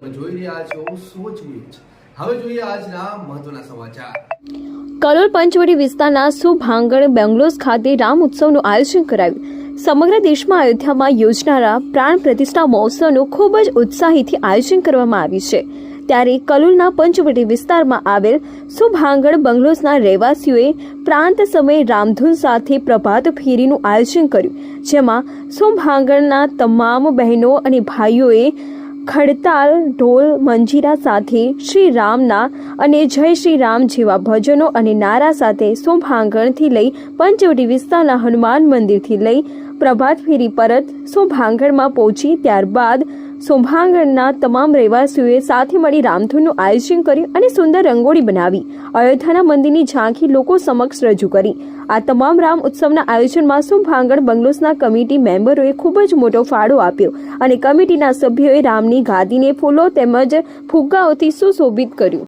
તમે કલોલ પંચવટી વિસ્તારના સુભાંગણ બેંગ્લોઝ ખાતે રામ ઉત્સવનું આયોજન કરાયું. સમગ્ર દેશમાં અયોધ્યામાં યોજનારા પ્રાણ પ્રતિષ્ઠા મહોત્સવનું ખૂબ જ ઉત્સાહીથી આયોજન કરવામાં આવ્યું છે. ત્યારે કલોલના પંચવટી વિસ્તારમાં આવેલ સુભાંગણ બંગલોઝના રહેવાસીઓએ પ્રાંત સમયે રામધૂન સાથે પ્રભાત ફેરીનું આયોજન કર્યું, જેમાં સુભાંગણના તમામ બહેનો અને ભાઈઓએ ખડતાલ, ઢોલ, મંજીરા સાથે શ્રી રામના અને જય શ્રી રામ જેવા ભજનો અને નારા સાથે સોભાંગણથી લઈ પંચવટી વિસ્તારના હનુમાન મંદિરથી લઈ પ્રભાત ફેરી પરત સોભાંગણમાં પહોંચી ત્યારબાદ સોભાંગણના તમામ રહેવાસીઓએ સાથે મળી રામધૂનનું આયોજન કર્યું અને સુંદર રંગોળી બનાવી. અયોધ્યાના મંદિરની ઝાંખી લોકો સમક્ષ રજૂ કરી. આ તમામ રામ ઉત્સવના આયોજનમાં શોભાંગણ બંગલોસના કમિટી મેમ્બરોએ ખૂબ જ મોટો ફાળો આપ્યો અને કમિટીના સભ્યોએ રામની ગાદીને ફૂલો તેમજ ફુગ્ગાઓથી સુશોભિત કર્યું.